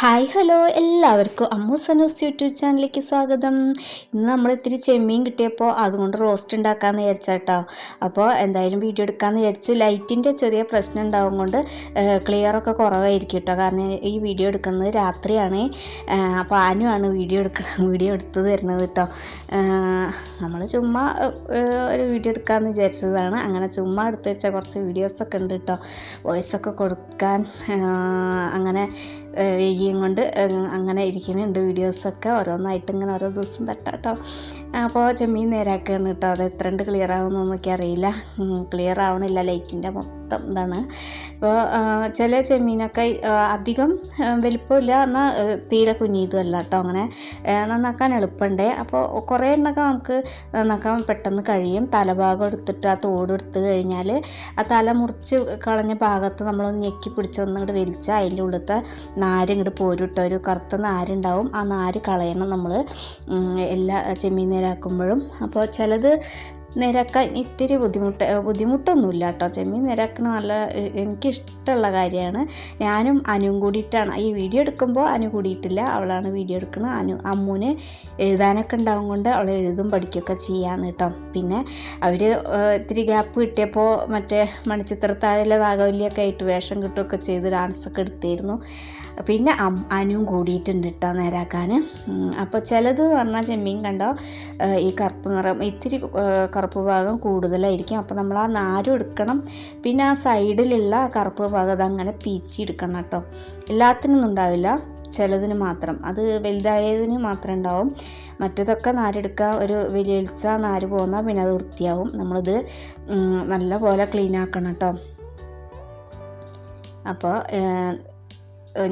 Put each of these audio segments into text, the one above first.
Hi hello എല്ലാവർക്കും Ammu Sanoos YouTube ചാനലിലേക്ക് സ്വാഗതം. ഇന്ന് നമ്മൾ ഇത്തിരി ചെമ്മീൻ കിട്ടിയപ്പോൾ അതുകൊണ്ട് റോസ്റ്റ് ഉണ്ടാക്കാമെന്ന് വിചാരിച്ചാട്ടോ. അപ്പോൾ എന്തായാലും വീഡിയോ എടുക്കാമെന്ന് വിചാരിച്ചു ലൈറ്റിന്റെ ചെറിയ പ്രശ്നം ഉണ്ടാവും കൊണ്ട് ക്ലിയറൊക്കെ കുറവായിരിക്കും കേട്ടോ കാരണം ഈ വീഡിയോ എടുക്കുന്നത് രാത്രിയാണ്. അപ്പോൾ ആനുമാണ് വീഡിയോ എടുക്കണം വീഡിയോ എടുത്ത് തരുന്നത് കേട്ടോ നമ്മൾ ചുമ്മാ ഒരു വീഡിയോ എടുക്കാമെന്ന് വിചാരിച്ചതാണ്. അങ്ങനെ ചുമ്മാ എടുത്ത് വെച്ച കുറച്ച് വീഡിയോസൊക്കെ ഉണ്ട് കേട്ടോ വോയിസൊക്കെ കൊടുക്കാൻ അങ്ങനെ വെയ്യും കൊണ്ട് അങ്ങനെ ഇരിക്കുന്നുണ്ട് വീഡിയോസൊക്കെ. ഓരോന്നായിട്ട് ഇങ്ങനെ ഓരോ ദിവസം തട്ടാം കേട്ടോ അപ്പോൾ ചെമ്മീൻ നേരാക്കുകയാണ് കേട്ടോ. അത് എത്ര ഉണ്ട് ക്ലിയർ ആവുന്നൊന്നൊക്കെ അറിയില്ല ക്ലിയർ ആവണില്ല. ലൈറ്റിന്റെ മൊത്തം ഇതാണ്. അപ്പോൾ ചില ചെമ്മീനൊക്കെ അധികം വലിപ്പമില്ല എന്നാൽ തീരെ കുഞ്ഞിതുമല്ല കേട്ടോ അങ്ങനെ. നന്നാക്കാൻ എളുപ്പമുണ്ട്. അപ്പോൾ കുറേ എണ്ണൊക്കെ നമുക്ക് നന്നാക്കാൻ പെട്ടെന്ന് കഴിയും. തലഭാഗം എടുത്തിട്ട് ആ തോട് എടുത്ത് കഴിഞ്ഞാൽ ആ തല മുറിച്ച് കളഞ്ഞ ഭാഗത്ത് നമ്മളൊന്ന് ഞെക്കി പിടിച്ചൊന്ന് ഇങ്ങോട്ട് വലിച്ചാൽ അതിന്റെ ഉള്ളിലത്തെ നാര് ഇങ്ങോട്ട് പോരുട്ട ഒരു കറുത്ത നാരുണ്ടാവും. ആ നാര് കളയണം നമ്മൾ എല്ലാ ചെമ്മീൻ അപ്പോൾ ചിലത് നിരക്കാൻ ഇത്തിരി ബുദ്ധിമുട്ട് ബുദ്ധിമുട്ടൊന്നുമില്ല കേട്ടോ ചെമ്മീൻ നിരക്കണ നല്ല എനിക്കിഷ്ടമുള്ള കാര്യമാണ്. ഞാനും അനുവും കൂടിയിട്ടാണ്. ഈ വീഡിയോ എടുക്കുമ്പോൾ അനു കൂടിയിട്ടില്ല. അവളാണ് വീഡിയോ എടുക്കുന്നത് അനു അമ്മൂന് എഴുതാനൊക്കെ ഉണ്ടാവും കൊണ്ട് അവൾ എഴുതും പഠിക്കുകയൊക്കെ ചെയ്യാണ് കേട്ടോ. പിന്നെ അവർ ഇത്തിരി ഗ്യാപ്പ് കിട്ടിയപ്പോൾ മറ്റേ മണിച്ചിത്രത്താഴിലെ നാഗവല്ലിയൊക്കെ ആയിട്ട് വേഷം കിട്ടുകയൊക്കെ ചെയ്ത് ഡാൻസൊക്കെ എടുത്തിരുന്നു. പിന്നെ അനുവും കൂടിയിട്ടുണ്ട് കേട്ടോ നേരാക്കാൻ. അപ്പോൾ ചിലത് പറഞ്ഞാൽ ചെമ്മീൻ കണ്ടോ? ഈ കറുപ്പ് നിറം ഇത്തിരി കറുപ്പ് ഭാഗം കൂടുതലായിരിക്കും. അപ്പോൾ നമ്മൾ ആ നാരും എടുക്കണം. പിന്നെ ആ സൈഡിലുള്ള കറുപ്പ് ഭാഗം അത് അങ്ങനെ എടുക്കണം കേട്ടോ. എല്ലാത്തിനൊന്നും ഉണ്ടാവില്ല. ചിലതിന് മാത്രം. അത് വലുതായതിന് മാത്രം ഉണ്ടാവും. മറ്റേതൊക്കെ നാരെടുക്കുക ഒരു വലിയൽച്ച നാര് പോകുന്നാൽ പിന്നെ അത് വൃത്തിയാവും. നമ്മളിത് നല്ല പോലെ ക്ലീൻ ആക്കണം കേട്ടോ. അപ്പോൾ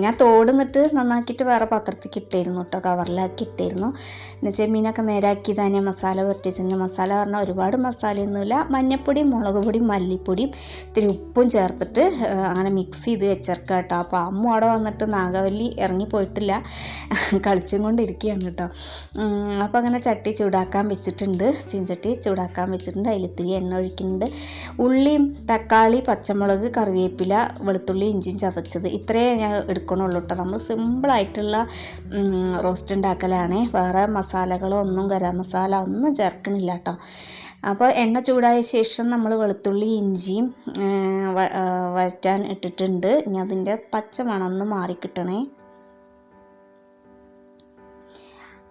ഞാൻ തോടുന്നിട്ട് നന്നാക്കിയിട്ട് വേറെ പാത്രത്തേക്ക് ഇട്ടായിരുന്നു കേട്ടോ കവറിലാക്കി ഇട്ടായിരുന്നു പിന്നെ ചെമ്മീനൊക്കെ നേരാക്കി തന്നെ മസാല പൊട്ടിച്ചെന്ന് മസാല പറഞ്ഞാൽ ഒരുപാട് മസാലയൊന്നുമില്ല. മഞ്ഞപ്പൊടിയും മുളക് പൊടിയും മല്ലിപ്പൊടിയും ഇത്തിരി ഉപ്പും ചേർത്തിട്ട് അങ്ങനെ മിക്സ് ചെയ്ത് വെച്ചേർക്കാം കേട്ടോ. അപ്പോൾ അമ്മ അവിടെ വന്നിട്ട് നാഗവല്ലി ഇറങ്ങി പോയിട്ടില്ല കളിച്ചും കൊണ്ടിരിക്കുകയാണ് കേട്ടോ. അപ്പോൾ അങ്ങനെ ചട്ടി ചൂടാക്കാൻ വെച്ചിട്ടുണ്ട്. ചീഞ്ചട്ടി ചൂടാക്കാൻ വെച്ചിട്ടുണ്ട്. അതിൽ ഇത്തിരി എണ്ണ ഒഴിക്കുന്നുണ്ട്. ഉള്ളിയും തക്കാളി പച്ചമുളക് കറിവേപ്പില വെളുത്തുള്ളി ഇഞ്ചിയും ചതച്ചത്. ഇത്രയേ ഞാൻ എടുക്കണുള്ളൂ കേട്ടോ നമ്മൾ സിമ്പിളായിട്ടുള്ള റോസ്റ്റ് ഉണ്ടാക്കലാണ് വേറെ മസാലകളോ ഒന്നും ഗരം മസാല ഒന്നും ചേർക്കണില്ല കേട്ടോ അപ്പോൾ എണ്ണ ചൂടായ ശേഷം നമ്മൾ വെളുത്തുള്ളി ഇഞ്ചിയും വഴറ്റാൻ ഇട്ടിട്ടുണ്ട്. ഇനി അതിന്റെ പച്ച മണമൊന്ന് മാറിക്കിട്ടണേ.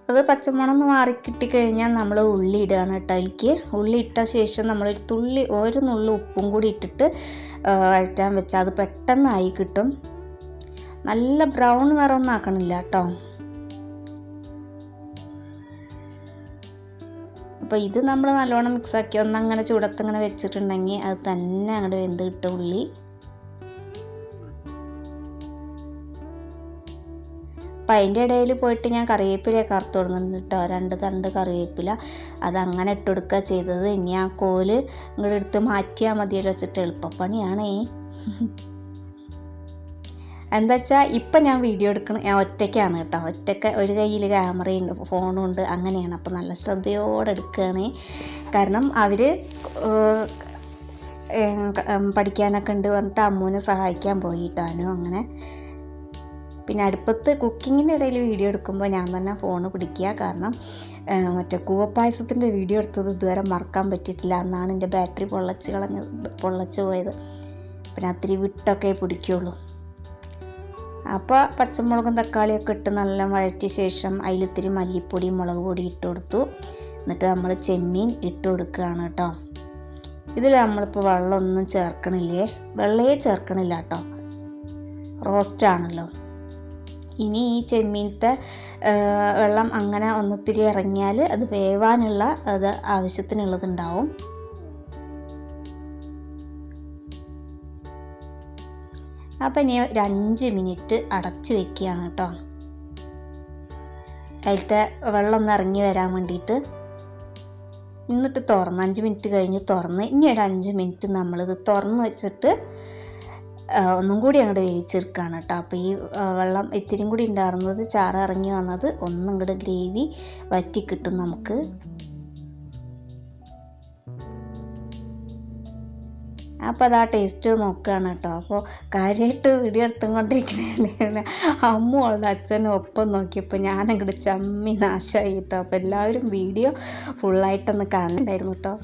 അത് പച്ചമണം ഒന്ന് മാറി കിട്ടിക്കഴിഞ്ഞാൽ നമ്മൾ ഉള്ളി ഇടുകയാണ് കേട്ടോ അതിലേക്ക്. ഉള്ളി ഇട്ട ശേഷം നമ്മളൊരു തുള്ളി ഒരു നുള്ളി ഉപ്പും കൂടി ഇട്ടിട്ട് വഴറ്റാൻ വെച്ചാൽ അത് പെട്ടെന്നായി കിട്ടും. നല്ല ബ്രൗൺ നിറമൊന്നും ആക്കണില്ല കേട്ടോ അപ്പോൾ ഇത് നമ്മൾ നല്ലോണം മിക്സാക്കി ഒന്നങ്ങനെ ചൂടത്ത് ഇങ്ങനെ വെച്ചിട്ടുണ്ടെങ്കിൽ അത് തന്നെ അങ്ങോട്ട് വെന്ത് കിട്ടും ഉള്ളി. അപ്പം അതിന്റെ ഇടയിൽ പോയിട്ട് ഞാൻ കറിവേപ്പിലയൊക്കെ അറുത്ത് കൊടുക്കുന്നുണ്ട് കേട്ടോ രണ്ട് തണ്ട് കറിവേപ്പില. അതങ്ങനെ ഇട്ട് കൊടുക്കുക ചെയ്തത്. ഇനി ആ കോൽ ഇങ്ങോട്ട് എടുത്ത് മാറ്റിയാൽ മതിയല്ലോ വെച്ചിട്ട്. എളുപ്പപ്പണിയാണേ. എന്താ വെച്ചാൽ ഇപ്പം ഞാൻ വീഡിയോ എടുക്കണം ഞാൻ ഒറ്റയ്ക്കാണ് കേട്ടോ. ഒറ്റയ്ക്ക് ഒരു കയ്യിൽ ക്യാമറയുണ്ട് ഫോണും ഉണ്ട് അങ്ങനെയാണ്. അപ്പോൾ നല്ല ശ്രദ്ധയോടെ എടുക്കുകയാണ്. കാരണം അവർ പഠിക്കാനൊക്കെ ഉണ്ട് പറഞ്ഞിട്ട് അമ്മൂനെ സഹായിക്കാൻ പോയിട്ടാനും അങ്ങനെ. പിന്നെ അടുപ്പത്ത് കുക്കിങ്ങിന്റെ ഇടയിൽ വീഡിയോ എടുക്കുമ്പോൾ ഞാൻ തന്നെ ഫോൺ പിടിക്കുക. കാരണം മറ്റേ കൂവപ്പായസത്തിന്റെ വീഡിയോ എടുത്തത് ഇതുവരെ മറക്കാൻ പറ്റിയിട്ടില്ല. അന്നാണ് എന്റെ ബാറ്ററി പൊള്ളച്ച് കളഞ്ഞ് പൊള്ളച്ച് പോയത്. പിന്നെ അത്തിരി വിട്ടൊക്കെ പിടിക്കുള്ളൂ. അപ്പോൾ പച്ചമുളകും തക്കാളിയൊക്കെ ഇട്ട് നല്ല വഴറ്റിയ ശേഷം അതിലിത്തിരി മല്ലിപ്പൊടി മുളക് പൊടി ഇട്ട് കൊടുത്തു. എന്നിട്ട് നമ്മൾ ചെമ്മീൻ ഇട്ട് കൊടുക്കുകയാണ് കേട്ടോ. ഇതിൽ നമ്മളിപ്പോൾ വെള്ളമൊന്നും ചേർക്കണില്ലേ? വെള്ളയെ ചേർക്കണില്ല കേട്ടോ. റോസ്റ്റാണല്ലോ ഇനി ഈ ചെമ്മീനത്തെ വെള്ളം അങ്ങനെ ഒന്നിത്തിരി ഇറങ്ങിയാൽ അത് വേവാനുള്ള അത് ആവശ്യത്തിനുള്ളതുണ്ടാവും. അപ്പം ഇനി ഒരു അഞ്ച് മിനിറ്റ് അടച്ചു വെക്കുകയാണ് കേട്ടോ. അതിലത്തെ വെള്ളം ഒന്ന് ഇറങ്ങി വരാൻ വേണ്ടിയിട്ട് എന്നിട്ട് തുറന്ന് അഞ്ച് മിനിറ്റ് കഴിഞ്ഞ് തുറന്ന് ഇനി ഒരു അഞ്ച് മിനിറ്റ് നമ്മളിത് തുറന്ന് വെച്ചിട്ട് ഒന്നും കൂടി അങ്ങോട്ട് വേവിച്ചെടുക്കുകയാണ് കേട്ടോ. അപ്പോൾ ഈ വെള്ളം ഇത്തിരിയും കൂടി ഉണ്ടായിരുന്നത് ചാറ് ഇറങ്ങി വന്നത് ഒന്നും ഇങ്ങോട്ട് ഗ്രേവി വറ്റി കിട്ടും നമുക്ക്. അപ്പോൾ അത് ആ ടേസ്റ്റ് നോക്കുകയാണ് കേട്ടോ അപ്പോൾ കാര്യമായിട്ട് വീഡിയോ എടുത്തുകൊണ്ടിരിക്കണേ അമ്മ ഉള്ള അച്ഛനും ഒപ്പം നോക്കിയപ്പോൾ ഞാനങ്ങോട്ട് ചമ്മി നാശമായി കേട്ടോ അപ്പോൾ എല്ലാവരും വീഡിയോ ഫുള്ളായിട്ടൊന്ന് കാണണ്ടായിരുന്നു കേട്ടോ